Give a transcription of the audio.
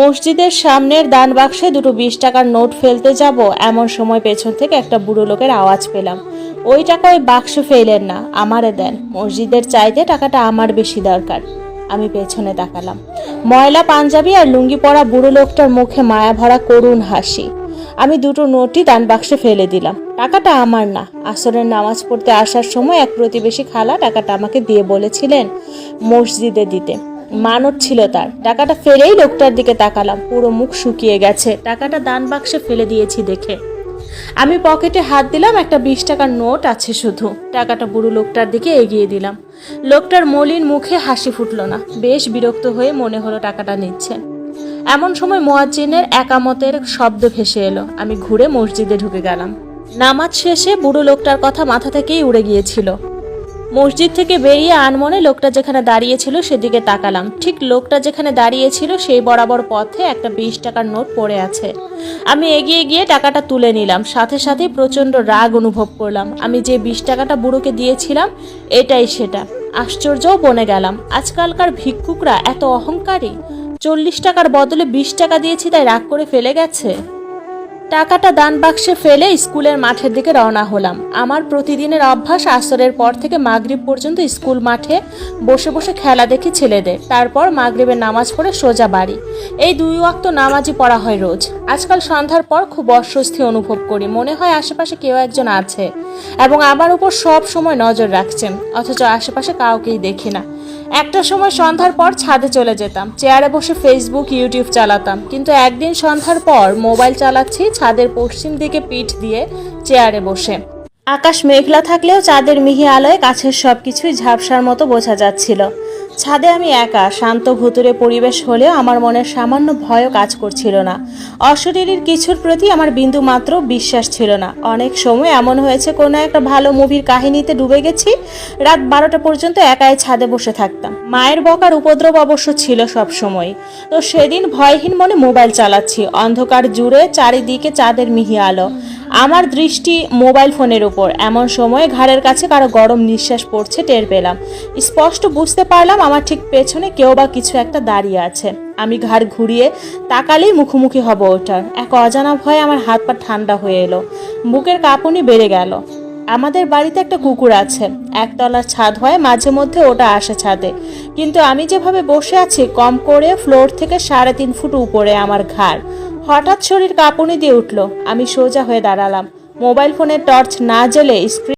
মসজিদের সামনের দান বাক্সে দুটো বিশ টাকার নোট ফেলতে যাব, এমন সময় পেছন থেকে একটা বুড়ো লোকের আওয়াজ পেলাম। ওই টাকা ওই বাক্স ফেলেন না, আমারে দেন। মসজিদের চাইতে টাকাটা আমার বেশি দরকার। আমি পেছনে তাকালাম। ময়লা, পাঞ্জাবি আর লুঙ্গি পরা বুড়ো লোকটার মুখে মায়া ভরা করুণ হাসি। আমি দুটো নোটই দান বাক্সে ফেলে দিলাম। টাকাটা আমার না। আসরের নামাজ পড়তে আসার সময় এক প্রতিবেশী খালা টাকাটা আমাকে দিয়ে বলেছিলেন মসজিদে দিতে। মানত ছিল তার। টাকাটা ফেলেই লোকটার দিকে তাকালাম। পুরো মুখ শুকিয়ে গেছে। টাকাটা দান বাক্সে ফেলে দিয়েছি দেখে। আমি পকেটে হাত দিলাম, একটা বিশ টাকার নোট আছে শুধু। টাকাটা বুড়ো লোকটার দিকে এগিয়ে দিলাম। লোকটার মলিন মুখে হাসি ফুটলো না। বেশ বিরক্ত হয়ে মনে হলো টাকাটা নিচ্ছে। এমন সময় মোয়াজ্জিনের একামতের শব্দ ভেসে এলো। আমি ঘুরে মসজিদে ঢুকে গেলাম। নামাজ শেষে বুড়ো লোকটার কথা মাথা থেকেই উড়ে গিয়েছিল। মসজিদ থেকে বেরিয়ে আনমনে লোকটা যেখানে দাঁড়িয়েছিল সেদিকে তাকালাম। ঠিক লোকটা যেখানে দাঁড়িয়েছিল সেই বরাবর পথে একটা বিশ টাকার নোট পড়ে আছে। আমি এগিয়ে গিয়ে টাকাটা তুলে নিলাম। সাথে সাথে প্রচণ্ড রাগ অনুভব করলাম। আমি যে বিশ টাকাটা বুড়োকে দিয়েছিলাম, এটাই সেটা। আশ্চর্যও বনে গেলাম। আজকালকার ভিক্ষুকরা এত অহংকারী। চল্লিশ টাকার বদলে বিশ টাকা দিয়েছি তাই রাগ করে ফেলে গেছে? টাকাটা দান বাক্সে ফেলে স্কুলের মাঠের দিকে রওনা হলাম। আমার প্রতিদিনের অভ্যাস আসরের পর থেকে মাগরিব পর্যন্ত স্কুল মাঠে বসে বসে খেলা দেখি ছেলেদের। তারপর মাগরিবের নামাজ পড়ে সোজা বাড়ি। এই দুই ওয়াক্ত নামাজই পড়া হয় রোজ। আজকাল সন্ধ্যার পর খুব অস্বস্তি অনুভব করি। মনে হয় আশেপাশে কেউ একজন আছে এবং আমার উপর সব সময় নজর রাখছেন। অথচ আশেপাশে কাউকেই দেখি না। একটা সময় সন্ধ্যার পর ছাদে চলে যেতাম। চেয়ারে বসে ফেসবুক ইউটিউব চালাতাম। কিন্তু একদিন সন্ধ্যার পর মোবাইল চালাচ্ছি ছাদের পশ্চিম দিকে পিঠ দিয়ে চেয়ারে বসে। আকাশ মেঘলা থাকলেও চাঁদের মিহি আলোয় কাছের সব কিছুই ঝাপসার মতো বোঝা যাচ্ছিল। ছাদে আমি একা, শান্ত ভুতুরে পরিবেশ হলেও আমার মনের সামান্য ভয়ও কাজ করছিল না। অশরীরীর কিছুর প্রতি আমার বিন্দু মাত্র বিশ্বাস ছিল না। অনেক সময় এমন হয়েছে, কোনো একটা ভালো মুভির কাহিনীতে ডুবে গেছি, রাত বারোটা পর্যন্ত একাই ছাদে বসে থাকতাম। মায়ের বকার উপদ্রব অবশ্য ছিল সব সময় তো সেদিন ভয়হীন মনে মোবাইল চালাচ্ছি। অন্ধকার জুড়ে চারিদিকে চাঁদের মিহি আলো আমার দৃষ্টি মোবাইল ফোনের উপর। এমন সময় ঘাড়ের কাছে কারও গরম নিঃশ্বাস পড়ছে, টের পেলাম। স্পষ্ট বুঝতে পারলাম আমার ঠিক পেছনে কেউ বা কিছু একটা দাঁড়িয়ে আছে। আমি ঘাড় ঘুরিয়ে তাকালেই মুখোমুখি হব ওটার এক অজানা ভয়ে আমার হাত পা ঠান্ডা হয়ে এলো। বুকের কাঁপুনি বেড়ে গেল। আমাদের বাড়িতে একটা কুকুর আছে। একতলার ছাদ হয়, মাঝে মধ্যে ওটা আসে ছাদে। কিন্তু আমি যেভাবে বসে আছি, কম করে ফ্লোর থেকে সাড়ে তিন ফুট উপরে আমার ঘাড়। হঠাৎ শরীর কাঁপুনি দিয়ে উঠল। আমি সোজা হয়ে দাঁড়ালাম। মোবাইল ফোনের টর্চ না জ্বলে স্ক্রিন